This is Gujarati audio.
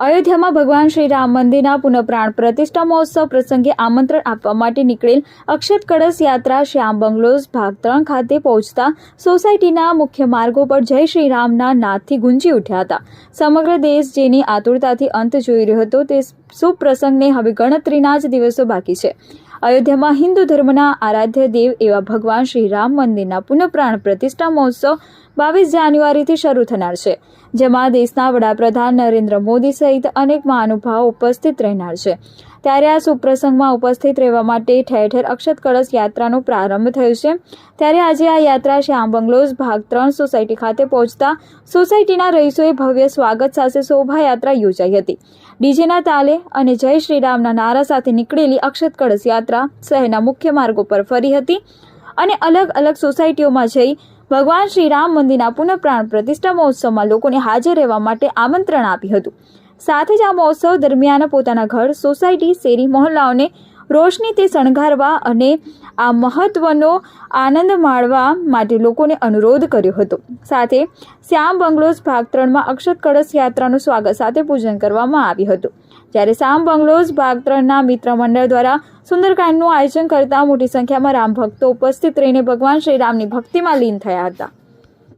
અયોધ્યામાં ભગવાન શ્રી રામ મંદિરના પુનઃપ્રાણ પ્રતિષ્ઠા મહોત્સવ પ્રસંગે આમંત્રણ આપવા માટે નીકળેલ અક્ષત કળશ યાત્રા શ્યામ બંગલોઝ ભાગ ત્રણ ખાતે પહોંચતા સોસાયટીના મુખ્ય માર્ગો પર જય શ્રી રામના નાદથી ગુંજી ઉઠ્યા હતા. સમગ્ર દેશ જેની આતુરતાથી અંત જોઈ રહ્યો હતો તે શુભ પ્રસંગને હવે ગણતરીના જ દિવસો બાકી છે. અયોધ્યામાં હિન્દુ ધર્મના આરાધ્ય દેવ એવા ભગવાન શ્રી રામ મંદિરના પુનઃપ્રાણ પ્રતિષ્ઠા મહોત્સવ બાવીસ જાન્યુઆરીથી શરૂ થનાર છે, જેમાં દેશના વડાપ્રધાન નરેન્દ્ર મોદી સહિત અનેક મહાનુભાવો ઉપસ્થિત રહેનાર છે. ત્યારે આ સુપ્રસંગમાં ઉપસ્થિત રહેવા માટે ઠેર ઠેર અક્ષત કળશ યાત્રાનો પ્રારંભ થયો છે. ત્યારે આજે આ યાત્રા શ્યામ બંગલોઝ ભાગ ત્રણ સોસાયટી ખાતે પહોંચતા સોસાયટીના રહીશોએ ભવ્ય સ્વાગત સાથે શોભાયાત્રા યોજાઈ હતી. ડીજેના તાલે અને જય શ્રીરામના નારા સાથે નીકળેલી અક્ષત કળશ યાત્રા શહેરના મુખ્ય માર્ગો પર ફરી હતી અને અલગ અલગ સોસાયટીઓમાં જઈ ભગવાન શ્રી રામ મંદિરના પુનઃપ્રાણ પ્રતિષ્ઠા મહોત્સવમાં લોકોને હાજર રહેવા માટે આમંત્રણ આપ્યું હતું. સાથે જ આ મહોત્સવ દરમિયાન પોતાના ઘર, સોસાયટી, શેરી, મહોલ્લાઓને તે શણગારવા અને આ મહત્વનો આનંદ માણવા માટે લોકોને અનુરોધ કર્યો હતો. સાથે શ્યામ બંગલોઝ ભાગ ત્રણમાં અક્ષત કળશ યાત્રાનું સ્વાગત સાથે પૂજન કરવામાં આવ્યું હતું. જ્યારે સામ બંગલોઝ ભાગ ત્રણના મિત્ર મંડળ દ્વારા સુંદરકાંડનું આયોજન કરતા મોટી સંખ્યામાં રામ ભક્તો ઉપસ્થિત રહીને ભગવાન શ્રી રામની ભક્તિમાં લીન થયા હતા.